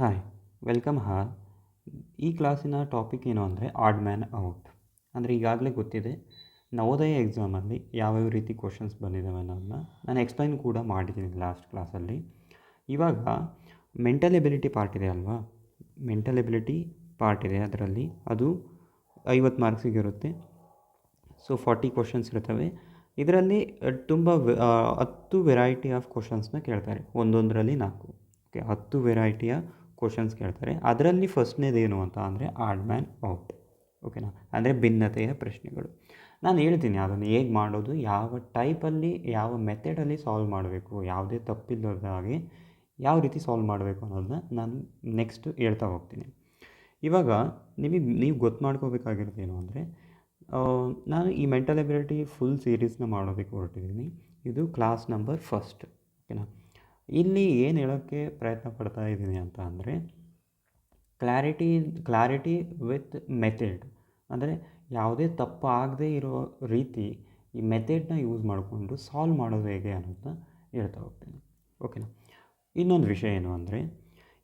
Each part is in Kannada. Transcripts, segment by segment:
ಹಾಯ್ ವೆಲ್ಕಮ್ ಹಾಲ್ ಈ ಕ್ಲಾಸಿನ ಟಾಪಿಕ್ ಏನು ಅಂದರೆ ಆಡ್ ಮ್ಯಾನ್ ಔಟ್ ಅಂದರೆ ಈಗಾಗಲೇ ಗೊತ್ತಿದೆ, ನವೋದಯ ಎಕ್ಸಾಮಲ್ಲಿ ಯಾವ್ಯಾವ ರೀತಿ ಕ್ವಶನ್ಸ್ ಬಂದಿದ್ದಾವೆ ಅನ್ನೋದನ್ನ ನಾನು ಎಕ್ಸ್ಪ್ಲೈನ್ ಕೂಡ ಮಾಡಿದ್ದೀನಿ ಲಾಸ್ಟ್ ಕ್ಲಾಸಲ್ಲಿ ಇವಾಗ ಮೆಂಟಲ್ ಎಬಿಲಿಟಿ ಪಾರ್ಟ್ ಇದೆ ಅಲ್ವಾ? ಮೆಂಟಲ್ ಎಬಿಲಿಟಿ ಪಾರ್ಟ್ ಇದೆ ಅದರಲ್ಲಿ. ಅದು ಐವತ್ತು ಮಾರ್ಕ್ಸಿಗೆ ಇರುತ್ತೆ. ಸೊ ಫಾರ್ಟಿ ಕ್ವಶನ್ಸ್ ಇರ್ತವೆ ಇದರಲ್ಲಿ ತುಂಬ ಹತ್ತು ವೆರೈಟಿ ಆಫ್ ಕ್ವಶನ್ಸ್ನ ಕೇಳ್ತಾರೆ. ಒಂದೊಂದರಲ್ಲಿ ನಾಲ್ಕು. ಓಕೆ ಹತ್ತು ವೆರೈಟಿಯ ಕ್ವಶನ್ಸ್ ಕೇಳ್ತಾರೆ. ಅದರಲ್ಲಿ ಫಸ್ಟ್ನೇದೇನು ಅಂತ ಅಂದರೆ ಆಡ್ ಮ್ಯಾನ್ ಔಟ್ ಓಕೆನಾ ಅಂದರೆ ಭಿನ್ನತೆಯ ಪ್ರಶ್ನೆಗಳು. ನಾನು ಹೇಳ್ತೀನಿ ಅದನ್ನು ಹೇಗೆ ಮಾಡೋದು, ಯಾವ ಟೈಪಲ್ಲಿ ಯಾವ ಮೆಥಡಲ್ಲಿ ಸಾಲ್ವ್ ಮಾಡಬೇಕು, ಯಾವುದೇ ತಪ್ಪಿಲ್ಲದ ಹಾಗೆ ಯಾವ ರೀತಿ ಸಾಲ್ವ್ ಮಾಡಬೇಕು ಅನ್ನೋದನ್ನ ನಾನು ನೆಕ್ಸ್ಟ್ ಹೇಳ್ತಾ ಹೋಗ್ತೀನಿ. ಇವಾಗ ನಿಮಗೆ, ನೀವು ಗೊತ್ತು ಮಾಡ್ಕೋಬೇಕಾಗಿರೋದು ಏನು ಅಂದರೆ ನಾನು ಈ ಮೆಂಟಲ್ ಎಬಿಲಿಟಿ ಫುಲ್ ಸೀರೀಸ್ನ ಮಾಡೋದಕ್ಕೆ ಹೊರಟಿದ್ದೀನಿ ಇದು ಕ್ಲಾಸ್ ನಂಬರ್ ಫಸ್ಟ್ ಓಕೆನಾ ಇಲ್ಲಿ ಏನು ಹೇಳೋಕ್ಕೆ ಪ್ರಯತ್ನ ಪಡ್ತಾ ಇದ್ದೀನಿ ಅಂತ ಅಂದರೆ ಕ್ಲಾರಿಟಿ ಕ್ಲಾರಿಟಿ ವಿತ್ ಮೆಥೆಡ್ ಅಂದರೆ ಯಾವುದೇ ತಪ್ಪು ಆಗದೇ ಇರೋ ರೀತಿ ಈ ಮೆಥೆಡ್ನ ಯೂಸ್ ಮಾಡಿಕೊಂಡು ಸಾಲ್ವ್ ಮಾಡೋದು ಹೇಗೆ ಅನ್ನೋದನ್ನ ಹೇಳ್ತಾ ಹೋಗ್ತೀನಿ. ಓಕೆನಾ ಇನ್ನೊಂದು ವಿಷಯ ಏನು ಅಂದರೆ,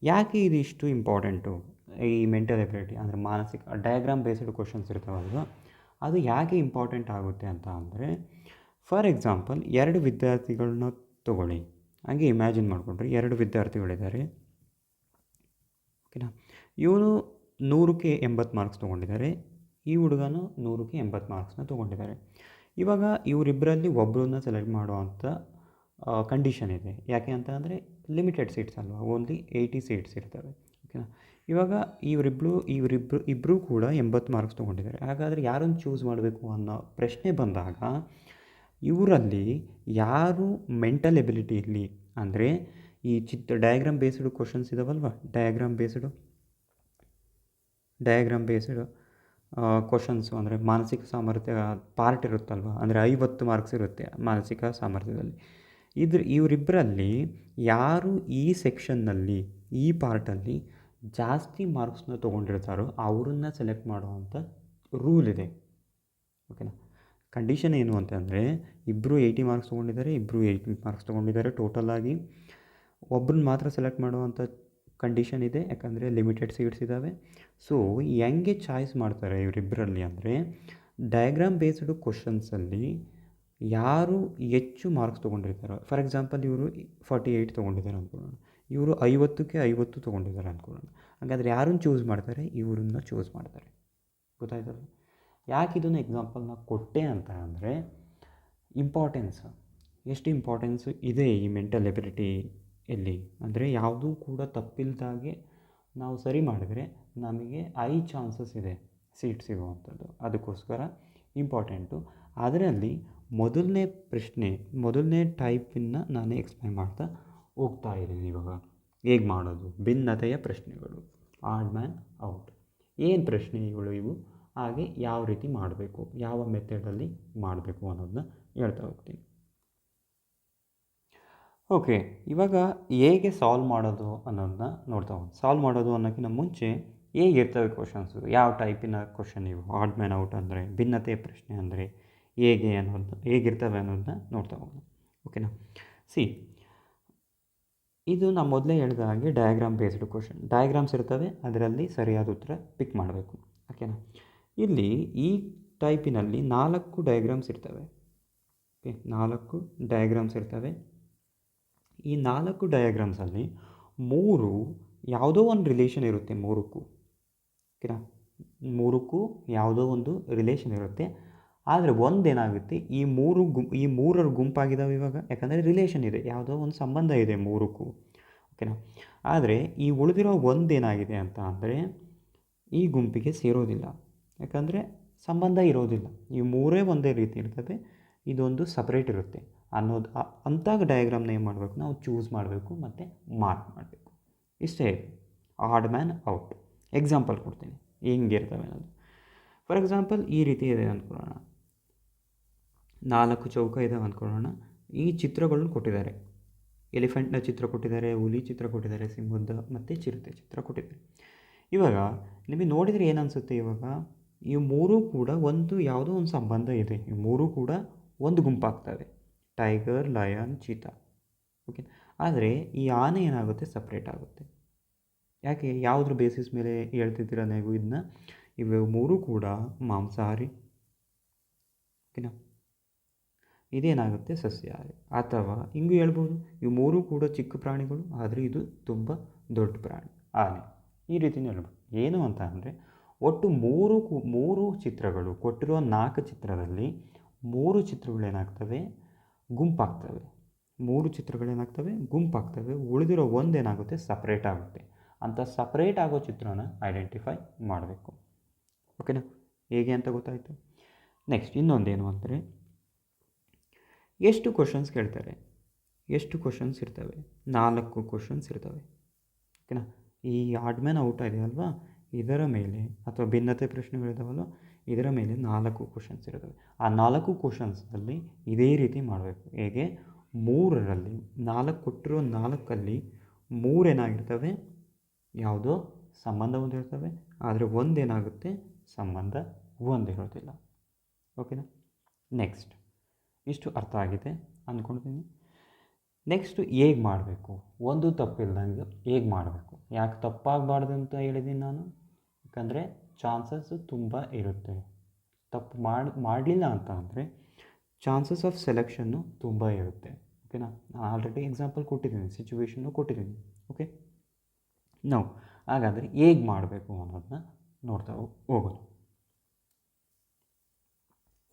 ಯಾಕೆ ಇದು ಇಷ್ಟು ಇಂಪಾರ್ಟೆಂಟು ಈ ಮೆಂಟಲ್ ಎಬಿಲಿಟಿ ಅಂದರೆ ಮಾನಸಿಕ ಡಯಾಗ್ರಾಮ್ ಬೇಸ್ಡ್ ಕ್ವಶನ್ಸ್ ಇರ್ತಾವಲ್ವ ಅದು ಯಾಕೆ ಇಂಪಾರ್ಟೆಂಟ್ ಆಗುತ್ತೆ ಅಂತ ಅಂದರೆ ಫಾರ್ ಎಕ್ಸಾಂಪಲ್ ಎರಡು ವಿದ್ಯಾರ್ಥಿಗಳನ್ನ ತಗೊಳ್ಳಿ. ಹಾಗೆ ಇಮ್ಯಾಜಿನ್ ಮಾಡಿಕೊಂಡ್ರೆ ಎರಡು ವಿದ್ಯಾರ್ಥಿಗಳಿದ್ದಾರೆ. ಓಕೆನಾ? ಇವನು ನೂರಕ್ಕೆ ಎಂಬತ್ತು ಮಾರ್ಕ್ಸ್ ತೊಗೊಂಡಿದ್ದಾರೆ. ಈ ಹುಡುಗನು ನೂರಕ್ಕೆ ಎಂಬತ್ತು ಮಾರ್ಕ್ಸ್ನ ತೊಗೊಂಡಿದ್ದಾರೆ. ಇವಾಗ ಇವರಿಬ್ಬರಲ್ಲಿ ಒಬ್ಬರನ್ನ ಸೆಲೆಕ್ಟ್ ಮಾಡುವಂಥ ಕಂಡೀಷನ್ ಇದೆ. ಯಾಕೆ ಅಂತ ಅಂದರೆ ಲಿಮಿಟೆಡ್ ಸೀಟ್ಸ್ ಅಲ್ವಾ? ಓನ್ಲಿ ಏಯ್ಟಿ ಸೀಟ್ಸ್ ಇರ್ತವೆ. ಓಕೆನಾ? ಇವಾಗ ಇವರಿಬ್ಬರು ಇವರಿಬ್ಬರು ಇಬ್ಬರೂ ಕೂಡ ಎಂಬತ್ತು ಮಾರ್ಕ್ಸ್ ತೊಗೊಂಡಿದ್ದಾರೆ. ಹಾಗಾದರೆ ಯಾರನ್ನು ಚೂಸ್ ಮಾಡಬೇಕು ಅನ್ನೋ ಪ್ರಶ್ನೆ ಬಂದಾಗ ಇವರಲ್ಲಿ ಯಾರು ಮೆಂಟಲ್ ಎಬಿಲಿಟಿ ಇರಲಿ ಅಂದರೆ ಈ ಚಿತ್ರ diagram based questions ಇದಾವಲ್ವ? Diagram based diagram based questions ಅಂದರೆ ಮಾನಸಿಕ ಸಾಮರ್ಥ್ಯ ಪಾರ್ಟ್ ಇರುತ್ತಲ್ವ? ಅಂದರೆ ಐವತ್ತು ಮಾರ್ಕ್ಸ್ ಇರುತ್ತೆ ಮಾನಸಿಕ ಸಾಮರ್ಥ್ಯದಲ್ಲಿ. ಇದ್ರ ಇವರಿಬ್ಬರಲ್ಲಿ ಯಾರು ಈ ಸೆಕ್ಷನ್ನಲ್ಲಿ ಈ ಪಾರ್ಟಲ್ಲಿ ಜಾಸ್ತಿ ಮಾರ್ಕ್ಸ್ನ ತೊಗೊಂಡಿರ್ತಾರೋ ಅವ್ರನ್ನ ಸೆಲೆಕ್ಟ್ ಮಾಡುವಂಥ ರೂಲ್ ಇದೆ. ಓಕೆನಾ ಕಂಡೀಷನ್ ಏನು ಅಂತಂದರೆ ಇಬ್ಬರು ಏಯ್ಟಿ ಮಾರ್ಕ್ಸ್ ತೊಗೊಂಡಿದ್ದಾರೆ ಇಬ್ಬರು ಏಯ್ಟಿ ಮಾರ್ಕ್ಸ್ ತೊಗೊಂಡಿದ್ದಾರೆ ಟೋಟಲಾಗಿ ಒಬ್ಬರನ್ನ ಮಾತ್ರ ಸೆಲೆಕ್ಟ್ ಮಾಡುವಂಥ ಕಂಡೀಷನ್ ಇದೆ, ಯಾಕಂದರೆ ಲಿಮಿಟೆಡ್ ಸೀಟ್ಸ್ ಇದ್ದಾವೆ ಸೊ ಹೆಂಗೆ ಚಾಯ್ಸ್ ಮಾಡ್ತಾರೆ ಇವರಿಬ್ಬರಲ್ಲಿ ಅಂದರೆ ಡಯಾಗ್ರಾಮ್ ಬೇಸ್ಡ್ ಕ್ವಶನ್ಸಲ್ಲಿ ಯಾರು ಹೆಚ್ಚು ಮಾರ್ಕ್ಸ್ ತೊಗೊಂಡಿರ್ತಾರೋ ಫಾರ್ ಎಕ್ಸಾಂಪಲ್ ಇವರು ಫಾರ್ಟಿ ಏಯ್ಟ್ ತೊಗೊಂಡಿದ್ದಾರೆ ಅಂದ್ಕೊಳ್ಳೋಣ ಇವರು ಐವತ್ತಕ್ಕೆ ಐವತ್ತು ತೊಗೊಂಡಿದ್ದಾರೆ ಅಂದ್ಕೊಳ್ಳೋಣ ಹಾಗಾದರೆ ಯಾರನ್ನು ಚೂಸ್ ಮಾಡ್ತಾರೆ, ಇವರನ್ನ ಚೂಸ್ ಮಾಡ್ತಾರೆ. ಗೊತ್ತಾಯ್ತಲ್ಲ ಯಾಕೆ ಇದನ್ನು ಎಕ್ಸಾಂಪಲ್ನ ಕೊಟ್ಟೆ ಅಂತ ಅಂದರೆ ಇಂಪಾರ್ಟೆನ್ಸ್ ಎಷ್ಟು ಇಂಪಾರ್ಟೆನ್ಸ್ ಇದೆ ಈ ಮೆಂಟಲ್ ಎಬಿಲಿಟಿ ಎಲ್ಲಿ ಅಂದರೆ ಯಾವುದೂ ಕೂಡ ತಪ್ಪಿಲ್ದಾಗೆ ನಾವು ಸರಿ ಮಾಡಿದರೆ ನಮಗೆ ಐ ಚಾನ್ಸಸ್ ಇದೆ ಸೀಟ್ ಸಿಗುವಂಥದ್ದು. ಅದಕ್ಕೋಸ್ಕರ ಇಂಪಾರ್ಟೆಂಟು ಅದರಲ್ಲಿ ಮೊದಲನೇ ಪ್ರಶ್ನೆ, ಮೊದಲನೇ ಟೈಪಿನ ನಾನು ಎಕ್ಸ್ಪ್ಲೈನ್ ಮಾಡ್ತಾ ಹೋಗ್ತಾ ಇದ್ದೀನಿ ಇವಾಗ. ಹೇಗೆ ಮಾಡೋದು? ಭಿನ್ನತೆಯ ಪ್ರಶ್ನೆಗಳು. ಆಡ್ ಮ್ಯಾನ್ ಔಟ್ ಏನು ಪ್ರಶ್ನೆಗಳು ಇವು? ಹಾಗೆ ಯಾವ ರೀತಿ ಮಾಡಬೇಕು, ಯಾವ ಮೆಥಡಲ್ಲಿ ಮಾಡಬೇಕು ಅನ್ನೋದನ್ನ ಹೇಳ್ತಾ ಹೋಗ್ತೀನಿ. ಓಕೆ, ಇವಾಗ ಹೇಗೆ ಸಾಲ್ವ್ ಮಾಡೋದು ಅನ್ನೋದನ್ನ ನೋಡ್ತಾ ಹೋಗಿ ಸಾಲ್ವ್ ಮಾಡೋದು ಅನ್ನೋಕ್ಕಿಂತ ಮುಂಚೆ ಹೇಗಿರ್ತವೆ ಕ್ವಶನ್ಸು ಯಾವ ಟೈಪಿನ ಕ್ವಶನ್ ಇವು? ಆಡ್ ಮ್ಯಾನ್ ಔಟ್ ಅಂದರೆ, ಭಿನ್ನತೆ ಪ್ರಶ್ನೆ ಅಂದರೆ ಹೇಗೆ ಅನ್ನೋದು ಹೇಗಿರ್ತವೆ ಅನ್ನೋದನ್ನ ನೋಡ್ತಾ ಹೋಗೋಣ. ಓಕೆನಾ ಸಿ ಇದು ನಾನು ಮೊದಲೇ ಹೇಳಿದ ಹಾಗೆ ಡಯಾಗ್ರಾಮ್ ಬೇಸ್ಡ್ ಕ್ವಶನ್ ಡಯಾಗ್ರಾಮ್ಸ್ ಇರ್ತವೆ, ಅದರಲ್ಲಿ ಸರಿಯಾದ ಉತ್ತರ ಪಿಕ್ ಮಾಡಬೇಕು. ಓಕೆನಾ ಇಲ್ಲಿ ಈ ಟೈಪಿನಲ್ಲಿ ನಾಲ್ಕು ಡಯಾಗ್ರಾಮ್ಸ್ ಇರ್ತವೆ. ಓಕೆ ನಾಲ್ಕು ಡಯಾಗ್ರಾಮ್ಸ್ ಇರ್ತವೆ. ಈ ನಾಲ್ಕು ಡಯಾಗ್ರಾಮ್ಸಲ್ಲಿ ಮೂರು ಯಾವುದೋ ಒಂದು ರಿಲೇಷನ್ ಇರುತ್ತೆ ಮೂರಕ್ಕೂ. ಓಕೆನಾ ಮೂರಕ್ಕೂ ಯಾವುದೋ ಒಂದು ರಿಲೇಷನ್ ಇರುತ್ತೆ. ಆದರೆ ಒಂದೇನಾಗುತ್ತೆ, ಈ ಮೂರು ಗುಂ, ಈ ಮೂರರ ಗುಂಪಾಗಿದ್ದಾವೆ ಇವಾಗ. ಯಾಕಂದರೆ ರಿಲೇಷನ್ ಇದೆ, ಯಾವುದೋ ಒಂದು ಸಂಬಂಧ ಇದೆ ಮೂರಕ್ಕೂ. ಓಕೆನಾ ಆದರೆ ಈ ಉಳಿದಿರೋ ಒಂದೇನಾಗಿದೆ ಅಂತ ಅಂದರೆ ಈ ಗುಂಪಿಗೆ ಸೇರೋದಿಲ್ಲ. ಯಾಕಂದರೆ ಸಂಬಂಧ ಇರೋದಿಲ್ಲ. ಈ ಮೂರೇ ಒಂದೇ ರೀತಿ ಇರ್ತವೆ ಇದೊಂದು ಸಪ್ರೇಟ್ ಇರುತ್ತೆ. ಅನ್ನೋದು ಅಂಥ ಡಯಾಗ್ರಾಮ್ನ ಏನು ಮಾಡಬೇಕು? ನಾವು ಚೂಸ್ ಮಾಡಬೇಕು, ಮತ್ತು ಮಾರ್ಕ್ ಮಾಡಬೇಕು. ಇಷ್ಟೇ ಆಡ್ ಮ್ಯಾನ್ ಔಟ್ ಎಕ್ಸಾಂಪಲ್ ಕೊಡ್ತೀನಿ. ಹೆಂಗಿರ್ತವೆ ಅನ್ನೋದು. ಫಾರ್ ಎಕ್ಸಾಂಪಲ್ ಈ ರೀತಿ ಇದೆ ಅಂದ್ಕೊಳ್ಳೋಣ ನಾಲ್ಕು ಚೌಕ ಇದಾವೆ ಅಂದ್ಕೊಳ್ಳೋಣ ಈ ಚಿತ್ರಗಳನ್ನು ಕೊಟ್ಟಿದ್ದಾರೆ. ಎಲಿಫೆಂಟ್ನ ಚಿತ್ರ ಕೊಟ್ಟಿದ್ದಾರೆ, ಹುಲಿ ಚಿತ್ರ ಕೊಟ್ಟಿದ್ದಾರೆ ಸಿಂಹದ ಮತ್ತು ಚಿರತೆ ಚಿತ್ರ ಕೊಟ್ಟಿದ್ದಾರೆ. ಇವಾಗ, ನಿಮಗೆ ನೋಡಿದರೆ ಏನು ಅನಿಸುತ್ತೆ ಇವಾಗ? ಈ ಮೂರೂ ಕೂಡ ಒಂದು ಯಾವುದೋ ಒಂದು ಸಂಬಂಧ ಇದೆ. ಈ ಮೂರೂ ಕೂಡ ಒಂದು ಗುಂಪಾಗ್ತವೆ ಟೈಗರ್ ಲಯನ್ ಚೀತಾ ಓಕೆ ಆದರೆ ಈ ಆನೆ ಏನಾಗುತ್ತೆ? ಸಪ್ರೇಟ್ ಆಗುತ್ತೆ. ಯಾಕೆ? ಯಾವುದ್ರ ಬೇಸಿಸ್ ಮೇಲೆ ಹೇಳ್ತಿದ್ದೀರ ನೀವು ಇದನ್ನ ಇವು ಮೂರೂ ಕೂಡ ಮಾಂಸಾಹಾರಿ. ಓಕೆನಾ ಇದೇನಾಗುತ್ತೆ? ಸಸ್ಯಾಹಾರಿ. ಅಥವಾ ಹಿಂಗೂ ಹೇಳ್ಬೋದು, ಇವು ಮೂರೂ ಕೂಡ ಚಿಕ್ಕ ಪ್ರಾಣಿಗಳು, ಆದರೆ ಇದು ತುಂಬ ದೊಡ್ಡ ಪ್ರಾಣಿ, ಆನೆ. ಈ ರೀತಿಯೂ ಹೇಳ್ಬೋದು. ಏನು ಅಂತ ಅಂದರೆ ಒಟ್ಟು ಮೂರು ಮೂರು ಚಿತ್ರಗಳು ಕೊಟ್ಟಿರೋ ನಾಲ್ಕು ಚಿತ್ರದಲ್ಲಿ ಮೂರು ಚಿತ್ರಗಳೇನಾಗ್ತವೆ ಗುಂಪಾಗ್ತವೆ. ಮೂರು ಚಿತ್ರಗಳೇನಾಗ್ತವೆ ಗುಂಪಾಗ್ತವೆ. ಉಳಿದಿರೋ ಒಂದೇನಾಗುತ್ತೆ ಸಪ್ರೇಟ್ ಆಗುತ್ತೆ. ಅಂತ ಸಪ್ರೇಟ್ ಆಗೋ ಚಿತ್ರನ ಐಡೆಂಟಿಫೈ ಮಾಡಬೇಕು. ಓಕೆನಾ ಹೇಗೆ ಅಂತ ಗೊತ್ತಾಯಿತು? ನೆಕ್ಸ್ಟ್ ಇನ್ನೊಂದೇನು ಅಂದರೆ, ಎಷ್ಟು ಕ್ವಶನ್ಸ್ ಕೇಳ್ತಾರೆ? ಎಷ್ಟು ಕ್ವಶನ್ಸ್ ಇರ್ತವೆ? ನಾಲ್ಕು ಕ್ವಶನ್ಸ್ ಇರ್ತವೆ. ಓಕೆನಾ ಈ ಆಡ್ಮ್ಯಾನ್ ಔಟ್ ಇದೆ ಅಲ್ವಾ ಇದರ ಮೇಲೆ ಅಥವಾ ಭಿನ್ನತೆ ಪ್ರಶ್ನೆಗಳಿದಾವಲ್ಲ ಇದರ ಮೇಲೆ ನಾಲ್ಕು ಕ್ವಶನ್ಸ್ ಇರ್ತವೆ ಆ ನಾಲ್ಕು ಕ್ವಶನ್ಸಲ್ಲಿ ಇದೇ ರೀತಿ ಮಾಡಬೇಕು. ಹೇಗೆ? ಮೂರರಲ್ಲಿ, ನಾಲ್ಕು ಕೊಟ್ಟಿರೋ ನಾಲ್ಕಲ್ಲಿ ಮೂರೇನಾಗಿರ್ತವೆ? ಯಾವುದೋ? ಸಂಬಂಧ ಹೊಂದಿರ್ತವೆ. ಆದರೆ ಒಂದೇನಾಗುತ್ತೆ? ಸಂಬಂಧ ಹೊಂದಿರೋದಿಲ್ಲ. ಓಕೆನಾ ನೆಕ್ಸ್ಟ್ ಇಷ್ಟು ಅರ್ಥ ಆಗಿದೆ ಅಂದ್ಕೊಳ್ತೀನಿ ನೆಕ್ಸ್ಟು ಹೇಗೆ ಮಾಡಬೇಕು? ಒಂದು ತಪ್ಪಿಲ್ದಂಗೆ ಹೇಗೆ ಮಾಡಬೇಕು? ಯಾಕೆ ತಪ್ಪಾಗಬಾರ್ದು ಅಂತ ಹೇಳಿದ್ದೀನಿ ನಾನು? ಯಾಕಂದರೆ ಚಾನ್ಸಸ್ಸು ತುಂಬ ಇರುತ್ತೆ. ತಪ್ಪು ಮಾಡಿ, ಮಾಡಲಿಲ್ಲ ಅಂತ ಅಂದರೆ ಚಾನ್ಸಸ್ ಆಫ್ ಸೆಲೆಕ್ಷನ್ನು ತುಂಬ ಇರುತ್ತೆ. ಓಕೆನಾ ನಾನು ಆಲ್ರೆಡಿ ಎಕ್ಸಾಂಪಲ್ ಕೊಟ್ಟಿದ್ದೀನಿ ಸಿಚುವೇಶನ್ನು ಕೊಟ್ಟಿದ್ದೀನಿ. ಓಕೆ ನಾವು ಹಾಗಾದರೆ ಹೇಗೆ ಮಾಡಬೇಕು ಅನ್ನೋದನ್ನ ನೋಡ್ತಾ ಹೋಗೋಣ.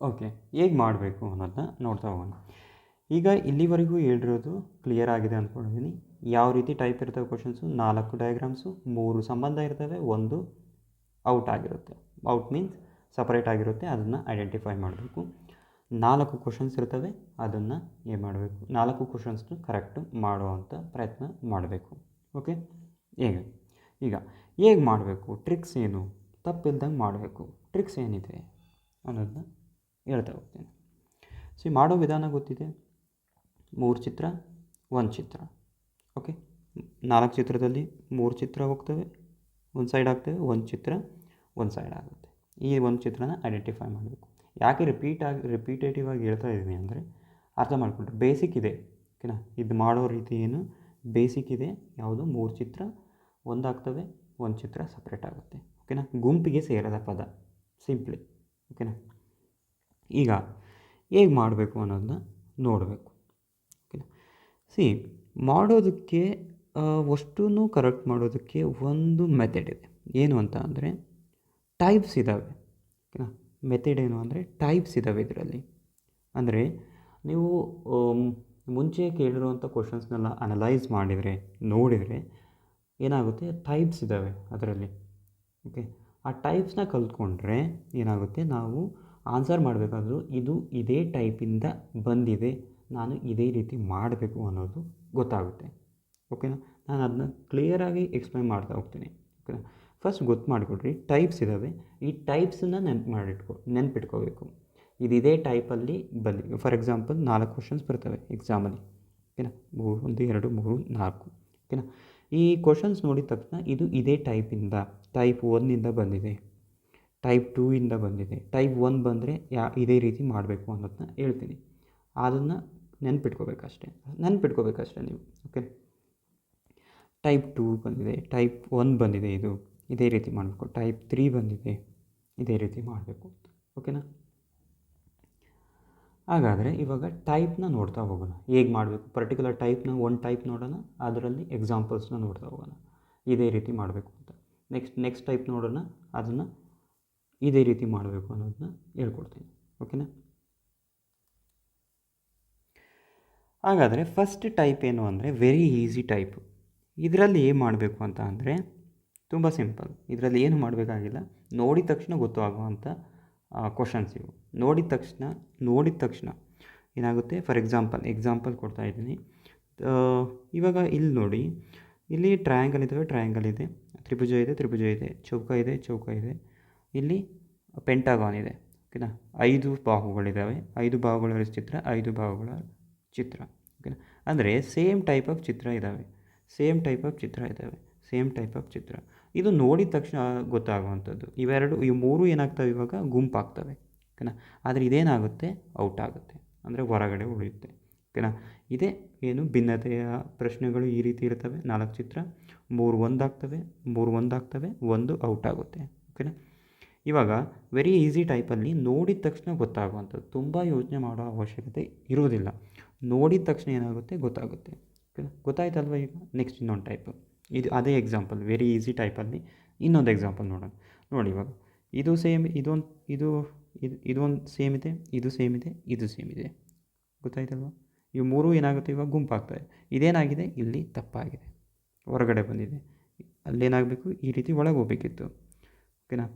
ಓಕೆ ಹೇಗೆ ಮಾಡಬೇಕು ಅನ್ನೋದನ್ನ ನೋಡ್ತಾ ಹೋಗೋಣ. ಈಗ ಇಲ್ಲಿವರೆಗೂ ಹೇಳಿರೋದು ಕ್ಲಿಯರ್ ಆಗಿದೆ ಅಂದ್ಕೊಂಡಿದ್ದೀನಿ. ಯಾವ ರೀತಿ ಟೈಪ್ ಇರ್ತವೆ ಕ್ವಶನ್ಸು ನಾಲ್ಕು ಡಯಾಗ್ರಾಮ್ಸು ಮೂರು ಸಂಬಂಧ ಇರ್ತವೆ, ಒಂದು ಔಟ್ ಆಗಿರುತ್ತೆ. ಔಟ್ ಮೀನ್ಸ್ ಸಪ್ರೇಟ್ ಆಗಿರುತ್ತೆ, ಅದನ್ನು ಐಡೆಂಟಿಫೈ ಮಾಡಬೇಕು. ನಾಲ್ಕು ಕ್ವಶನ್ಸ್ ಇರ್ತವೆ, ಅದನ್ನು ಏನು ಮಾಡಬೇಕು? ನಾಲ್ಕು ಕ್ವಶನ್ಸ್ನು ಕರೆಕ್ಟ್ ಮಾಡುವಂಥ ಪ್ರಯತ್ನ ಮಾಡಬೇಕು. ಓಕೆ ಹೇಗೆ? ಈಗ ಹೇಗೆ ಮಾಡಬೇಕು? ಟ್ರಿಕ್ಸ್ ಏನು? ತಪ್ಪಿಲ್ದಂಗೆ ಮಾಡಬೇಕು. ಟ್ರಿಕ್ಸ್ ಏನಿದೆ? ಅನ್ನೋದನ್ನ ಹೇಳ್ತಾ ಹೋಗ್ತೀನಿ. ಸೊ ಮಾಡೋ ವಿಧಾನ ಗೊತ್ತಿದೆ? ಮೂರು ಚಿತ್ರ, ಒಂದು ಚಿತ್ರ. ಓಕೆ ನಾಲ್ಕು ಚಿತ್ರದಲ್ಲಿ ಮೂರು ಚಿತ್ರ ಹೋಗ್ತವೆ, ಒಂದು ಸೈಡ್ ಆಗ್ತವೆ, ಒಂದು ಚಿತ್ರ, ಒಂದು ಸೈಡ್ ಆಗುತ್ತೆ. ಈ ಒಂದು ಚಿತ್ರನ ಐಡೆಂಟಿಫೈ ಮಾಡಬೇಕು. ಯಾಕೆ ರಿಪೀಟ್ ಆಗಿ ರಿಪೀಟೇಟಿವ್ ಆಗಿ ಹೇಳ್ತಾ ಇದ್ದೀನಿ ಅಂದರೆ ಅರ್ಥ ಮಾಡಿಕೊಂಡ್ರೆ ಬೇಸಿಕ್ ಇದೆ. ಓಕೆನಾ ಇದು ಮಾಡೋ ರೀತಿ ಏನು? ಬೇಸಿಕ್ ಇದೆ. ಯಾವುದು? ಮೂರು ಚಿತ್ರ ಒಂದಾಗ್ತವೆ ಒಂದು ಚಿತ್ರ ಸಪ್ರೇಟ್ ಆಗುತ್ತೆ. ಓಕೆನಾ ಗುಂಪಿಗೆ ಸೇರದ ಪದ. ಸಿಂಪ್ಲಿ ಓಕೆನಾ ಈಗ ಹೇಗೆ ಮಾಡಬೇಕು ಅನ್ನೋದನ್ನ ನೋಡಬೇಕು. ಸಿ ಮಾಡೋದಕ್ಕೆ ಅಷ್ಟೂ ಕರೆಕ್ಟ್ ಮಾಡೋದಕ್ಕೆ ಒಂದು ಮೆಥಡ್ ಇದೆ. ಏನು ಅಂತ ಅಂದರೆ ಟೈಪ್ಸ್ ಇದ್ದಾವೆ ಓಕೆನಾ? ಮೆಥಡ್ ಏನು ಅಂದರೆ ಟೈಪ್ಸ್ ಇದ್ದಾವೆ ಇದರಲ್ಲಿ. ಅಂದರೆ, ನೀವು ಮುಂಚೆ ಕೇಳಿರುವಂಥ ಕ್ವಶನ್ಸ್ನೆಲ್ಲ ಅನಲೈಸ್ ಮಾಡಿದರೆ, ನೋಡಿದರೆ ಏನಾಗುತ್ತೆ? ಟೈಪ್ಸ್ ಇದ್ದಾವೆ ಅದರಲ್ಲಿ. ಓಕೆ? ಆ ಟೈಪ್ಸ್ನ ಕಲ್ತ್ಕೊಂಡ್ರೆ ಏನಾಗುತ್ತೆ? ನಾವು ಆನ್ಸರ್ ಮಾಡಬೇಕಾದ್ರೂ ಇದು ಇದೇ ಟೈಪಿಂದ ಬಂದಿದೆ. ನಾನು ಇದೇ ರೀತಿ ಮಾಡಬೇಕು ಅನ್ನೋದು ಗೊತ್ತಾಗುತ್ತೆ. ಓಕೆನಾ ನಾನು ಅದನ್ನ ಕ್ಲಿಯರಾಗಿ ಎಕ್ಸ್ಪ್ಲೈನ್ ಮಾಡ್ತಾ ಹೋಗ್ತೀನಿ. ಓಕೆನಾ ಫಸ್ಟ್ ಗೊತ್ತು ಮಾಡಿಕೊಡ್ರಿ. ಟೈಪ್ಸ್ ಇದ್ದಾವೆ ಈ ಟೈಪ್ಸನ್ನು ನೆನ್ಪು ಮಾಡಿಟ್ಕೊ ನೆನ್ಪಿಟ್ಕೋಬೇಕು. ಇದು ಇದೇ ಟೈಪಲ್ಲಿ ಬಂದಿದೆ ಫಾರ್ ಎಕ್ಸಾಂಪಲ್ ನಾಲ್ಕು ಕ್ವಶನ್ಸ್ ಬರ್ತವೆ ಎಕ್ಸಾಮಲ್ಲಿ ಓಕೆನಾ ಮೂರು, ಒಂದು, ಎರಡು, ಮೂರು, ನಾಲ್ಕು. ಓಕೆನಾ ಈ ಕ್ವಶನ್ಸ್ ನೋಡಿದ ತಕ್ಷಣ ಇದು ಇದೇ ಟೈಪಿಂದ ಟೈಪ್ ಒನ್ನಿಂದ ಬಂದಿದೆ. ಟೈಪ್ ಟೂ ಇಂದ ಬಂದಿದೆ. ಟೈಪ್ ಒನ್ ಬಂದರೆ ಯಾ ಇದೇ ರೀತಿ ಮಾಡಬೇಕು ಅನ್ನೋದನ್ನ ಹೇಳ್ತೀನಿ. ಅದನ್ನು ನೆನ್ಪಿಟ್ಕೋಬೇಕಷ್ಟೇ. ನೆನ್ಪಿಟ್ಕೋಬೇಕಷ್ಟೇ ನೀವು ಓಕೆ ಟೈಪ್ ಟೂ ಬಂದಿದೆ ಟೈಪ್ ಒನ್ ಬಂದಿದೆ ಇದು. ಇದೇ ರೀತಿ ಮಾಡಬೇಕು. ಟೈಪ್ ತ್ರೀ ಬಂದಿದೆ, ಇದೇ ರೀತಿ ಮಾಡಬೇಕು ಓಕೆನಾ ಹಾಗಾದರೆ ಇವಾಗ ಟೈಪ್ನ ನೋಡ್ತಾ ಹೋಗೋಣ. ಹೇಗೆ ಮಾಡಬೇಕು? ಪರ್ಟಿಕ್ಯುಲರ್ ಟೈಪ್ನ ಒಂದು ಟೈಪ್ ನೋಡೋಣ, ಅದರಲ್ಲಿ ಎಕ್ಸಾಂಪಲ್ಸ್ನ ನೋಡ್ತಾ ಹೋಗೋಣ. ಇದೇ ರೀತಿ ಮಾಡಬೇಕು ಅಂತ. ನೆಕ್ಸ್ಟ್ ನೆಕ್ಸ್ಟ್ ಟೈಪ್ ನೋಡೋಣ, ಅದನ್ನು ಇದೇ ರೀತಿ ಮಾಡಬೇಕು ಅನ್ನೋದನ್ನ ಹೇಳ್ಕೊಡ್ತೀನಿ ಓಕೆನಾ ಹಾಗಾದರೆ ಫಸ್ಟ್ ಟೈಪ್ ಏನು ಅಂದರೆ ವೆರಿ ಈಸಿ ಟೈಪ್ ಇದರಲ್ಲಿ ಏನು ಮಾಡಬೇಕು ಅಂತ ಅಂದರೆ ತುಂಬ ಸಿಂಪಲ್ ಇದರಲ್ಲಿ ಏನು ಮಾಡಬೇಕಾಗಿಲ್ಲ, ನೋಡಿದ ತಕ್ಷಣ ಗೊತ್ತು ಆಗುವಂಥ ಕ್ವಶನ್ಸ್ ಇವು. ನೋಡಿದ ತಕ್ಷಣ ನೋಡಿದ ತಕ್ಷಣ ಏನಾಗುತ್ತೆ? ಫಾರ್ ಎಕ್ಸಾಂಪಲ್ ಎಕ್ಸಾಂಪಲ್ ಕೊಡ್ತಾ ಇದ್ದೀನಿ. ಇವಾಗ ಇಲ್ಲಿ ನೋಡಿ, ಇಲ್ಲಿ ಟ್ರಯಾಂಗಲ್ ಇದ್ದಾವೆ ಟ್ರಯಾಂಗಲ್ ಇದೆ. ತ್ರಿಭುಜ ಇದೆ ತ್ರಿಭುಜ ಇದೆ. ಚೌಕ ಇದೆ ಚೌಕ ಇದೆ. ಇಲ್ಲಿ ಪೆಂಟಾಗಾನ್ ಇದೆ. ಓಕೆನಾ? ಐದು ಬಾಹುಗಳಿದ್ದಾವೆ ಐದು ಬಾಹುಗಳ ಚಿತ್ರ, ಐದು ಬಾಹುಗಳ ಚಿತ್ರ ಓಕೆನಾ ಅಂದರೆ ಸೇಮ್ ಟೈಪ್ ಆಫ್ ಚಿತ್ರ ಇದ್ದಾವೆ ಸೇಮ್ ಟೈಪ್ ಆಫ್ ಚಿತ್ರ ಇದ್ದಾವೆ ಸೇಮ್ ಟೈಪ್ ಆಫ್ ಚಿತ್ರ. ಇದು ನೋಡಿದ ತಕ್ಷಣ ಗೊತ್ತಾಗುವಂಥದ್ದು. ಇವೆರಡು, ಈ ಮೂರು ಏನಾಗ್ತವೆ ಇವಾಗ? ಗುಂಪಾಗ್ತವೆ ಓಕೆನಾ ಆದರೆ ಇದೇನಾಗುತ್ತೆ? ಔಟ್ ಆಗುತ್ತೆ. ಅಂದರೆ ಹೊರಗಡೆ ಉಳಿಯುತ್ತೆ ಓಕೆನಾ ಇದೇ ಏನು? ಭಿನ್ನತೆಯ ಪ್ರಶ್ನೆಗಳು ಈ ರೀತಿ ಇರ್ತವೆ. ನಾಲ್ಕು ಚಿತ್ರ, ಮೂರು ಒಂದಾಗ್ತವೆ ಮೂರು ಒಂದಾಗ್ತವೆ, ಒಂದು ಔಟ್ ಆಗುತ್ತೆ ಓಕೆನಾ ಇವಾಗ ವೆರಿ ಈಸಿ ಟೈಪಲ್ಲಿ ನೋಡಿದ ತಕ್ಷಣ ಗೊತ್ತಾಗುವಂಥದ್ದು. ತುಂಬ ಯೋಚನೆ ಮಾಡೋ ಅವಶ್ಯಕತೆ ಇರೋದಿಲ್ಲ ನೋಡಿದ ತಕ್ಷಣ ಏನಾಗುತ್ತೆ? ಗೊತ್ತಾಗುತ್ತೆ. ಓಕೆನಾ ಗೊತ್ತಾಯ್ತಲ್ವ ಈಗ? ನೆಕ್ಸ್ಟ್ ಇನ್ನೊಂದು ಟೈಪು ಇದು ಅದೇ ಎಕ್ಸಾಂಪಲ್ ವೆರಿ ಈಸಿ ಟೈಪಲ್ಲಿ ಇನ್ನೊಂದು ಎಕ್ಸಾಂಪಲ್ ನೋಡೋಣ. ನೋಡಿ ಇವಾಗ. ಇದು ಸೇಮ್ ಇದೊಂದು, ಇದು ಇದು, ಇದೊಂದು ಸೇಮ್ ಇದೆ, ಇದು ಸೇಮ್ ಇದೆ, ಇದು ಸೇಮ್ ಇದೆ. ಗೊತ್ತಾಯ್ತಲ್ವ? ಇವು ಮೂರು ಏನಾಗುತ್ತೆ ಇವಾಗ? ಗುಂಪಾಗ್ತವೆ. ಇದೇನಾಗಿದೆ? ಇಲ್ಲಿ ತಪ್ಪಾಗಿದೆ. ಹೊರಗಡೆ ಬಂದಿದೆ. ಅಲ್ಲೇನಾಗಬೇಕು? ಈ ರೀತಿ ಒಳಗೆ ಹೋಗ್ಬೇಕಿತ್ತು ಓಕೆನಾ